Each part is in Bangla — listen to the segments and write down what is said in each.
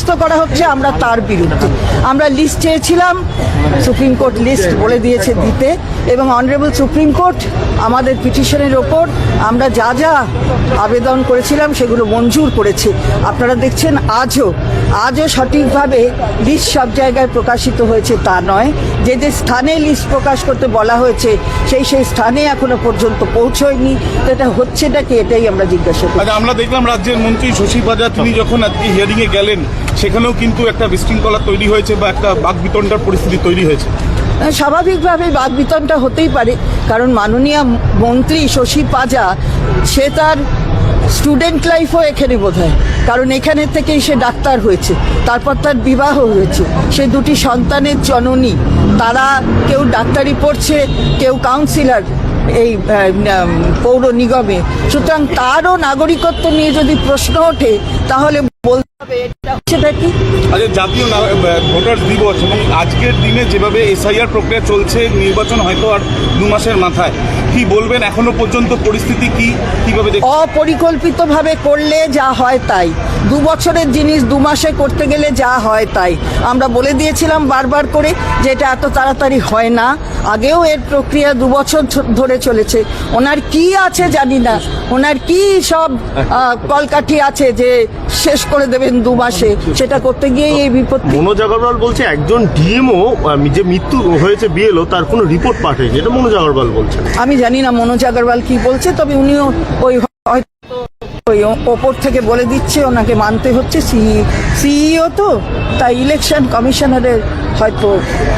সাব্যস্ত করা হচ্ছে, আমরা তার বিরুদ্ধে। আমরা লিস্ট চেয়েছিলাম সুপ্রিম কোর্ট লিস্ট বলে দিয়েছে দিতে, এবং অনারেবল সুপ্রিম কোর্ট আমাদের পিটিশনের ওপর আমরা যা যা আবেদন করেছিলাম সেগুলো মঞ্জুর করেছে। আপনারা দেখছেন, আজও আজও সঠিকভাবে লিস্ট সব জায়গায় প্রকাশিত হয়েছে তা নয়। যে যে স্থানে লিস্ট প্রকাশ করতে বলা হয়েছে সেই সেই স্থানে এখনও পর্যন্ত পৌঁছয়নি। তো এটা হচ্ছেটা কি এটাই আমরা জিজ্ঞাসা করি। আচ্ছা আমরা দেখলাম রাজ্যের মন্ত্রী শশী পাজা তিনি যখন আজকে হিয়ারিং এ গেলেন সেখানেও কিন্তু একটা বিশৃঙ্খলা তৈরি হয়েছে বা একটা বাক বাকবিতণ্ডার পরিস্থিতি তৈরি হয়েছে। স্বাভাবিকভাবে বাদবিতনটা হতেই পারে কারণ মাননীয় মন্ত্রী শশী পাজা সে তার স্টুডেন্ট লাইফও এখানে বোধ হয় কারণ এখানে থেকেই সে ডাক্তার হয়েছে। তারপর তার বিবাহ হয়েছে। সে দুটি সন্তানের জননী। তারা কেউ ডাক্তারি পড়ছে, কেউ কাউন্সিলার এই পৌর নিগমে। সুতরাং তারও নাগরিকত্ব নিয়ে যদি প্রশ্ন ওঠে, তাহলে আচ্ছা জাতীয় ভোটার দিবস এবং আজকের দিনে যেভাবে এসআইআর প্রক্রিয়া চলছে নির্বাচন হয়তো আর দু মাসের মাথায়। কি বলবেন এখনও পর্যন্ত পরিস্থিতি কি? কীভাবে অপরিকল্পিতভাবে করলে যা হয় তাই। দু বছরের জিনিস দু মাসে করতে গেলে যা হয় তাই। আমরা বলে দিয়েছিলাম বারবার করে যে এটা এত তাড়াতাড়ি হয় না। আগেও এর প্রক্রিয়া দু বছর ধরে চলেছে। ওনার কি আছে জানি না। ওনার কি সব কলকাঠি আছে যে শেষ করে দেবেন দু মাসে সেটা করতে গিয়ে এই বিপদ মনোজ আগরওয়াল বলছে একজন ডিএমও যে মৃত্যু হয়েছে বিএলও তার কোনো রিপোর্ট পাঠায়নি। এটা মনোজ আগরওয়াল বলছে আমি জানি না মনোজ আগরওয়াল কি বলছে তবে উনিও ওই হয়তো ওই ওপর থেকে বলে দিচ্ছে ওনাকে মানতে হচ্ছে। সিইও তো তাই ইলেকশন কমিশনারের হয়তো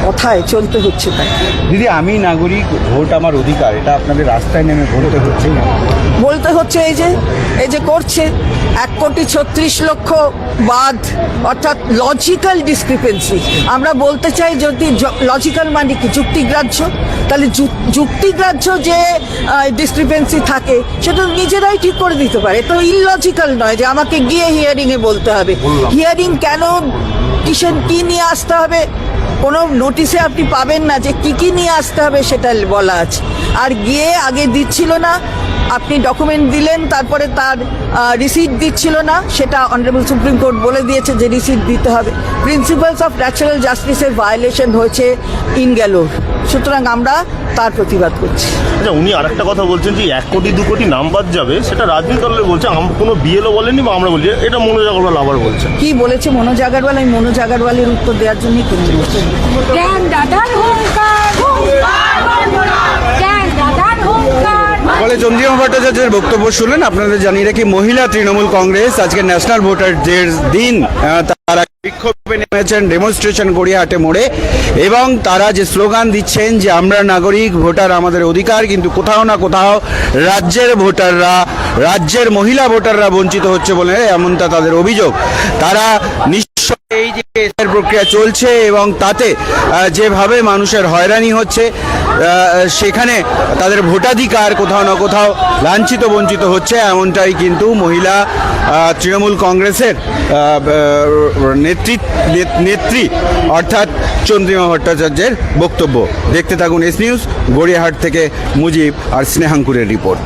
কথায় চলতে হচ্ছে তাই। দিদি আমি নাগরিক ভোট আমার অধিকার এটা আপনাদের রাস্তায় নেমে বলতে হচ্ছে না। বলতে হচ্ছে এই যে এই যে করছে এক কোটি ছত্রিশ লক্ষ বাদ অর্থাৎ লজিক্যাল ডিসক্রিপেন্সি আমরা বলতে চাই যদি লজিক্যাল মানে কি যুক্তিগ্রাহ্য? তাহলে যুক্তিগ্রাহ্য যে ডিসক্রিপেন্সি থাকে সেটা নিজেরাই ঠিক করে দিতে পারে। তো ইললজিক্যাল নয় যে আমাকে গিয়ে হিয়ারিংয়ে বলতে হবে। হিয়ারিং কেন কিসের কী নিয়ে আসতে হবে? কোনো নোটিশে আপনি পাবেন না যে কি কি নিয়ে আসতে হবে সেটা বলা আছে। আর গিয়ে আগে দিচ্ছিল না আপনি ডকুমেন্ট দিলেন তারপরে তার রিসিট দিচ্ছিল না সেটা অনারেবল সুপ্রিম কোর্ট বলে দিয়েছে যে রিসিট দিতে হবে। প্রিন্সিপালস অফ ন্যাচারাল জাস্টিসের ভায়োলেশন হয়েছে ইন গেল সুতরাং আমরা তার প্রতিবাদ করছি। আচ্ছা উনি আরেকটা কথা বলছেন যে এক কোটি দু কোটি নাম বাদ যাবে সেটা রাজনীতি দলের বলছে কোনো বিএলও বলেনি বা আমরা বলছি এটা মনোজ আগরওয়াল আবার বলছেন। কি বলেছে মনোজ আগারওয়াল? আমি মনোজ আগারওয়ালের উত্তর দেওয়ার জন্যই কিনে জ্ঞান ফলে চন্দ্রিমা ভট্টাচার্যের বক্তব্য শুনলেন। আপনাদের জানিয়ে রাখি, মহিলা তৃণমূল কংগ্রেস আজকে ন্যাশনাল ভোটার ডের দিন তারা বিক্ষোভে নেমেছেন ডেমনস্ট্রেশন গড়িয়াহাটে মোড়ে। এবং তারা যে স্লোগান দিচ্ছেন যে আমরা নাগরিক, ভোটার আমাদের অধিকার, কিন্তু কোথাও না কোথাও রাজ্যের ভোটাররা, রাজ্যের মহিলা ভোটাররা বঞ্চিত হচ্ছে বলে এমনটা তাদের অভিযোগ। তারা এই যে এসআর প্রক্রিয়া চলছে এবং তাতে যেভাবে মানুষের হয়রানি হচ্ছে সেখানে তাদের ভোটাধিকার কোথাও না কোথাও লাঞ্ছিত, বঞ্চিত হচ্ছে, এমনটাই কিন্তু মহিলা তৃণমূল কংগ্রেসের নেত্রী নেত্রী অর্থাৎ চন্দ্রিমা ভট্টাচার্যের বক্তব্য। দেখতে থাকুন এস নিউজ, গড়িয়াহাট থেকে মুজিব আর স্নেহাঙ্কুরের রিপোর্ট।